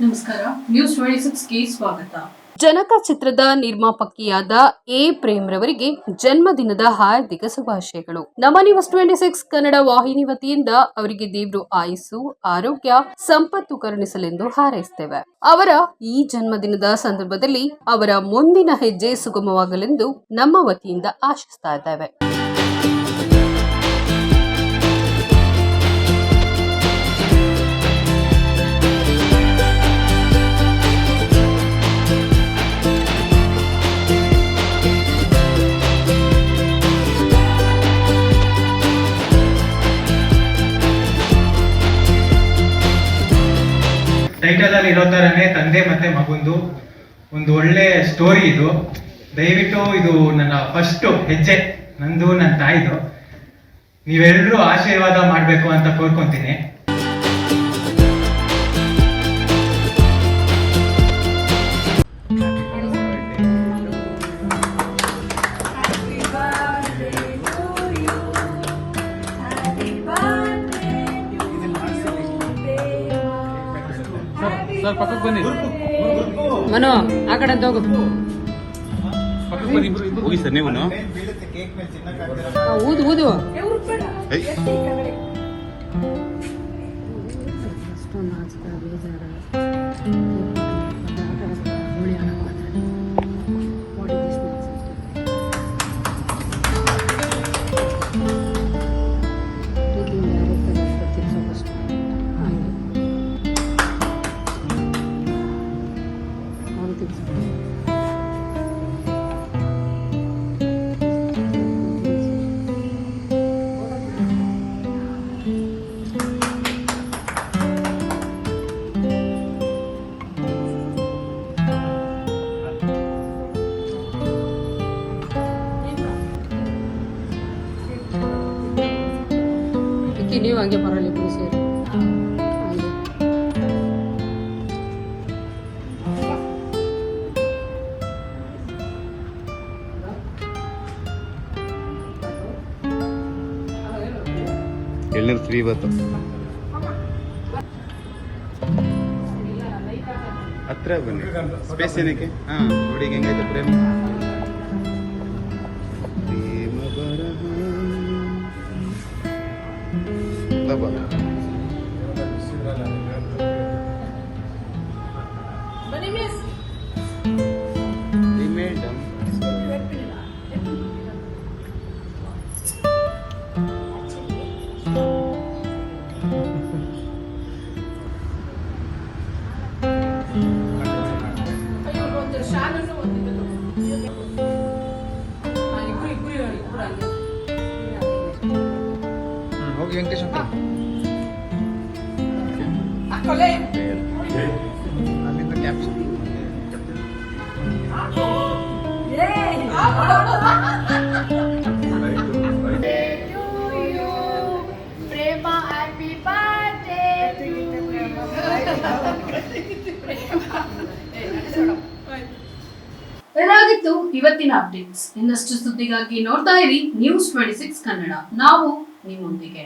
ನಮಸ್ಕಾರ. News twenty ಸ್ವಾಗತ. ಜನಕ ಚಿತ್ರದ ನಿರ್ಮಾಪಕಿಯಾದ ಎ. ಪ್ರೇಮ್ ರವರಿಗೆ ಜನ್ಮದಿನದ ಹಾರ್ದಿಕ ಶುಭಾಶಯಗಳು. ನಮ್ಮ ನ್ಯೂಸ್ ಟ್ವೆಂಟಿ ಸಿಕ್ಸ್ ಕನ್ನಡ ವಾಹಿನಿ ವತಿಯಿಂದ ಅವರಿಗೆ ದೇವರು ಆಯುಸ್ಸು, ಆರೋಗ್ಯ, ಸಂಪತ್ತು ಕರುಣಿಸಲೆಂದು ಹಾರೈಸುತ್ತೇವೆ ಅವರ ಈ ಜನ್ಮದಿನದ ಸಂದರ್ಭದಲ್ಲಿ ಅವರ ಮುಂದಿನ ಹೆಜ್ಜೆ ಸುಗಮವಾಗಲೆಂದು ನಮ್ಮ ವತಿಯಿಂದ ಆಶಿಸ್ತಾ ಇದ್ದೇವೆ. ಟೈಟಲ್ ಅಲ್ಲಿ ಇರೋ ಥರನೇ ತಂದೆ ಮತ್ತೆ ಮಗುಂದು ಒಂದು ಒಳ್ಳೆ ಸ್ಟೋರಿ ಇದು. ದಯವಿಟ್ಟು ಇದು ನನ್ನ ಫಸ್ಟ್ ಹೆಜ್ಜೆ, ನಂದು ನನ್ನ ತಾಯಿದು. ನೀವೆಲ್ಲರೂ ಆಶೀರ್ವಾದ ಮಾಡಬೇಕು ಅಂತ ಕೋರ್ಕೊಂತೀನಿ. ಸರ್ ಪಕ್ಕಕ್ಕೆ ಬನ್ನಿ. ಮನು ಆ ಕಡೆ ಹೋಗು. ಪಕ್ಕಕ್ಕೆ ಬನ್ನಿ. ಇಬ್ರು ಹೋಗಿ ಸರ್ ನೀವು. ಊದು ಊದು. ನೀವು ಹಂಗೆ ಬರಲಿ ಇಬ್ರು ಸೇರಿ. ಇವತ್ತು. ಹತ್ರ ಬನ್ನಿ. ಸ್ಪೇಸ್ ಏನಕ್ಕೆ? ಹಾ ನೋಡಿ ಹೆಂಗೈತೆ ಪ್ರೇಮ? maganda ba? Miss! ಹೋಗಿ ವೆಂಕಟೇಶ್ ಅಂತ ಅಲ್ಲಿಂದ ಕ್ಯಾಪ್ಷನ್ ಇವತ್ತಿನ ಅಪ್ಡೇಟ್ಸ್ ಇನ್ನಷ್ಟು ಸುದ್ದಿಗಾಗಿ ನೋಡ್ತಾ ಇರಿ ನ್ಯೂಸ್ ಟ್ವೆಂಟಿ ಸಿಕ್ಸ್ ಕನ್ನಡ. ನಾವು ನಿಮ್ಮೊಂದಿಗೆ